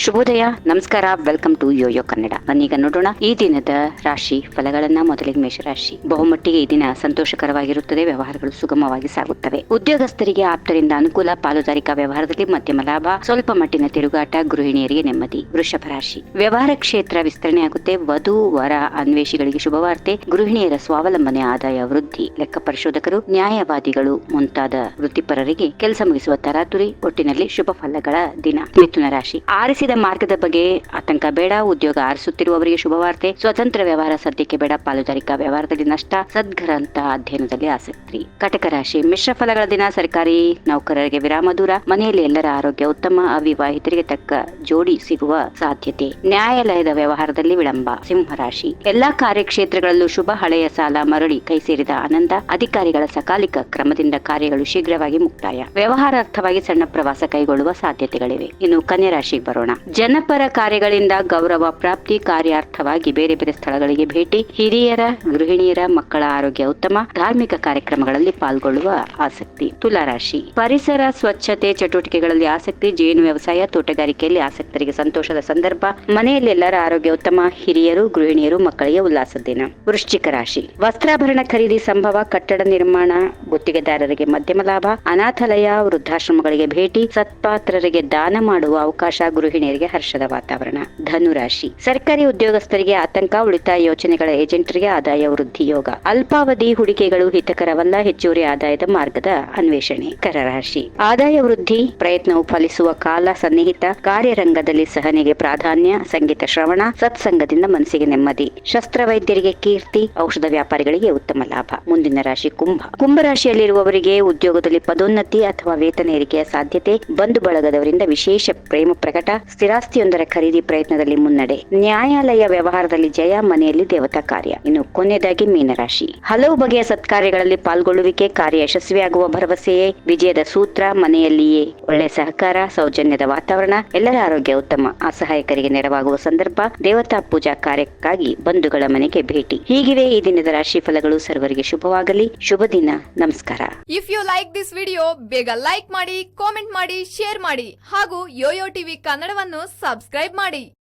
ಶುಭೋದಯ, ನಮಸ್ಕಾರ welcome to YoYo Kannada ಬನ್ನೀಗ ನೋಡೋಣ ಈ ದಿನದ ರಾಶಿ ಫಲಗಳನ್ನ. ಮೊದಲಿಗೆ ಮೇಷರಾಶಿ. ಬಹುಮಟ್ಟಿಗೆ ಈ ದಿನ ಸಂತೋಷಕರವಾಗಿರುತ್ತದೆ, ವ್ಯವಹಾರಗಳು ಸುಗಮವಾಗಿ ಸಾಗುತ್ತವೆ. ಉದ್ಯೋಗಸ್ಥರಿಗೆ ಆಪ್ತರಿಂದ ಅನುಕೂಲ, ಪಾಲುದಾರಿಕಾ ವ್ಯವಹಾರದಲ್ಲಿ ಮಧ್ಯಮ ಲಾಭ, ಸ್ವಲ್ಪ ಮಟ್ಟಿನ ತಿರುಗಾಟ, ಗೃಹಿಣಿಯರಿಗೆ ನೆಮ್ಮದಿ. ವೃಷಭ ರಾಶಿ. ವ್ಯವಹಾರ ಕ್ಷೇತ್ರ ವಿಸ್ತರಣೆಯಾಗುತ್ತೆ ವಧು, ವರ ಅನ್ವೇಷಿಗಳಿಗೆ ಶುಭವಾರ್ತೆ. ಗೃಹಿಣಿಯರ ಸ್ವಾವಲಂಬನೆ, ಆದಾಯ ವೃದ್ಧಿ. ಲೆಕ್ಕ ಪರಿಶೋಧಕರು, ನ್ಯಾಯವಾದಿಗಳು ಮುಂತಾದ ವೃತ್ತಿಪರರಿಗೆ ಕೆಲಸ ಮುಗಿಸುವ ತರಾತುರಿ, ಒಟ್ಟಿನಲ್ಲಿ ಶುಭ ಫಲಗಳ ದಿನ. ಮಿಥುನ ರಾಶಿ. ಆರಿಸಿದ ಮಾರ್ಗದ ಬಗ್ಗೆ ಆತಂಕ ಬೇಡ. ಉದ್ಯೋಗ ಆರಿಸುತ್ತಿರುವವರಿಗೆ ಶುಭವಾರ್ತೆ. ಸ್ವತಂತ್ರ ವ್ಯವಹಾರ ಸದ್ಯಕ್ಕೆ ಬೇಡ. ಪಾಲುದಾರಿಕಾ ವ್ಯವಹಾರದಲ್ಲಿ ನಷ್ಟ. ಸದ್ಗ್ರಂಥ ಅಧ್ಯಯನದಲ್ಲಿ ಆಸಕ್ತಿ. ಕಟಕ ರಾಶಿ ಮಿಶ್ರ ಫಲಗಳ ದಿನ. ಸರ್ಕಾರಿ ನೌಕರರಿಗೆ ವಿರಾಮ ದೂರ. ಮನೆಯಲ್ಲಿ ಎಲ್ಲರ ಆರೋಗ್ಯ ಉತ್ತಮ. ಅವಿವಾಹಿತರಿಗೆ ತಕ್ಕ ಜೋಡಿ ಸಿಗುವ ಸಾಧ್ಯತೆ. ನ್ಯಾಯಾಲಯದ ವ್ಯವಹಾರದಲ್ಲಿ ವಿಳಂಬ. ಸಿಂಹರಾಶಿ ಎಲ್ಲಾ ಕಾರ್ಯಕ್ಷೇತ್ರಗಳಲ್ಲೂ ಶುಭ, ಹಳೆಯ ಸಾಲ, ಮರಳಿ, ಕೈ ಸೇರಿದ ಆನಂದ. ಅಧಿಕಾರಿಗಳ ಸಕಾಲಿಕ ಕ್ರಮದಿಂದ ಕಾರ್ಯಗಳು ಶೀಘ್ರವಾಗಿ ಮುಕ್ತಾಯ. ವ್ಯವಹಾರಾರ್ಥವಾಗಿ ಸಣ್ಣ ಪ್ರವಾಸ ಕೈಗೊಳ್ಳುವ ಸಾಧ್ಯತೆಗಳಿವೆ. ಇನ್ನು ಕನ್ಯಾ ರಾಶಿಗೆ ಬರೋಣ. ಜನಪರ ಕಾರ್ಯಗಳಿಂದ ಗೌರವ ಪ್ರಾಪ್ತಿ ಕಾರ್ಯಾರ್ಥವಾಗಿ ಬೇರೆ ಬೇರೆ ಸ್ಥಳಗಳಿಗೆ ಭೇಟಿ, ಹಿರಿಯರ, ಗೃಹಿಣಿಯರ ಮಕ್ಕಳ ಆರೋಗ್ಯ ಉತ್ತಮ, ಧಾರ್ಮಿಕ ಕಾರ್ಯಕ್ರಮಗಳಲ್ಲಿ ಪಾಲ್ಗೊಳ್ಳುವ ಆಸಕ್ತಿ, ತುಲಾರಾಶಿ. ಪರಿಸರ ಸ್ವಚ್ಛತೆ ಚಟುವಟಿಕೆಗಳಲ್ಲಿ ಆಸಕ್ತಿ, ಜೇನು ವ್ಯವಸಾಯ, ತೋಟಗಾರಿಕೆಯಲ್ಲಿ ಆಸಕ್ತರಿಗೆ ಸಂತೋಷದ ಸಂದರ್ಭ, ಮನೆಯಲ್ಲಿ ಎಲ್ಲರ ಆರೋಗ್ಯ ಉತ್ತಮ, ಹಿರಿಯರು, ಗೃಹಿಣಿಯರು, ಮಕ್ಕಳಿಗೆ ಉಲ್ಲಾಸ ದಿನ. ವೃಶ್ಚಿಕ ರಾಶಿ. ವಸ್ತ್ರಾಭರಣ ಖರೀದಿ ಸಂಭವ, ಕಟ್ಟಡ ನಿರ್ಮಾಣ, ಗುತ್ತಿಗೆದಾರರಿಗೆ ಮಧ್ಯಮ ಲಾಭ, ಅನಾಥಾಲಯ, ವೃದ್ಧಾಶ್ರಮಗಳಿಗೆ ಭೇಟಿ, ಸತ್ಪಾತ್ರರಿಗೆ ದಾನ ಮಾಡುವ ಅವಕಾಶ ಗೃಹಿಣಿಯರಿಗೆ ಹರ್ಷದ ವಾತಾವರಣ. ಧನುರಾಶಿ. ಸರ್ಕಾರಿ ಉದ್ಯೋಗಸ್ಥರಿಗೆ ಆತಂಕ, ಉಳಿತಾಯ ಯೋಜನೆಗಳ ಏಜೆಂಟರಿಗೆ ಆದಾಯ ವೃದ್ಧಿ ಯೋಗ. ಅಲ್ಪಾವಧಿ ಹೂಡಿಕೆಗಳು ಹಿತಕರವಲ್ಲ, ಹೆಚ್ಚುವರಿ ಆದಾಯದ ಮಾರ್ಗದ ಅನ್ವೇಷಣೆ. ಕರರಾಶಿ. ಆದಾಯ ವೃದ್ಧಿ ಪ್ರಯತ್ನವು ಫಲಿಸುವ ಕಾಲ ಸನ್ನಿಹಿತ, ಕಾರ್ಯರಂಗದಲ್ಲಿ ಸಹನೆಗೆ ಪ್ರಾಧಾನ್ಯ, ಸಂಗೀತ ಶ್ರವಣ, ಸತ್ಸಂಗದಿಂದ ಮನಸ್ಸಿಗೆ ನೆಮ್ಮದಿ. ಶಸ್ತ್ರವೈದ್ಯರಿಗೆ ಕೀರ್ತಿ, ಔಷಧ ವ್ಯಾಪಾರಿಗಳಿಗೆ ಉತ್ತಮ ಲಾಭ. ಮುಂದಿನ ರಾಶಿ ಕುಂಭ. ಕುಂಭರಾಶಿಯಲ್ಲಿರುವವರಿಗೆ ಉದ್ಯೋಗದಲ್ಲಿ ಪದೋನ್ನತಿ ಅಥವಾ ವೇತನ ಏರಿಕೆಯ ಸಾಧ್ಯತೆ, ಬಂಧು ಬಳಗದವರಿಂದ ವಿಶೇಷ ಪ್ರೇಮ ಪ್ರಕಟ ಸ್ಥಿರಾಸ್ತಿಯೊಂದರ ಖರೀದಿ ಪ್ರಯತ್ನದಲ್ಲಿ ಮುನ್ನಡೆ. ನ್ಯಾಯಾಲಯ ವ್ಯವಹಾರದಲ್ಲಿ ಜಯ, ಮನೆಯಲ್ಲಿ ದೇವತಾ ಕಾರ್ಯ. ಇನ್ನು ಕೊನೆಯದಾಗಿ ಮೀನರಾಶಿ. ಹಲವು ಬಗೆಯ ಸತ್ಕಾರ್ಯಗಳಲ್ಲಿ ಪಾಲ್ಗೊಳ್ಳುವಿಕೆ ಕಾರ್ಯ ಯಶಸ್ವಿಯಾಗುವ ಭರವಸೆಯೇ. ವಿಜಯದ ಸೂತ್ರ, ಮನೆಯಲ್ಲಿಯೇ ಒಳ್ಳೆ ಸಹಕಾರ, ಸೌಜನ್ಯದ ವಾತಾವರಣ, ಎಲ್ಲರ ಆರೋಗ್ಯ ಉತ್ತಮ. ಅಸಹಾಯಕರಿಗೆ ನೆರವಾಗುವ ಸಂದರ್ಭ, ದೇವತಾ ಪೂಜಾ ಕಾರ್ಯಕ್ಕಾಗಿ ಬಂಧುಗಳ ಮನೆಗೆ ಭೇಟಿ. ಹೀಗಿವೆ ಈ ದಿನದ ರಾಶಿ ಫಲಗಳು ಸರ್ವರಿಗೆ ಶುಭವಾಗಲಿ. ಶುಭ ದಿನ. ನಮಸ್ಕಾರ. If you like this video ಬೇಗ ಲೈಕ್ ಮಾಡಿ ಕಾಮೆಂಟ್ ಮಾಡಿ ಶೇರ್ ಮಾಡಿ. ಹಾಗೂ ಯೋಯೋ ಟಿವಿ ಕನ್ನಡವನ್ನು ಸಬ್ಸ್ಕ್ರೈಬ್ ಮಾಡಿ.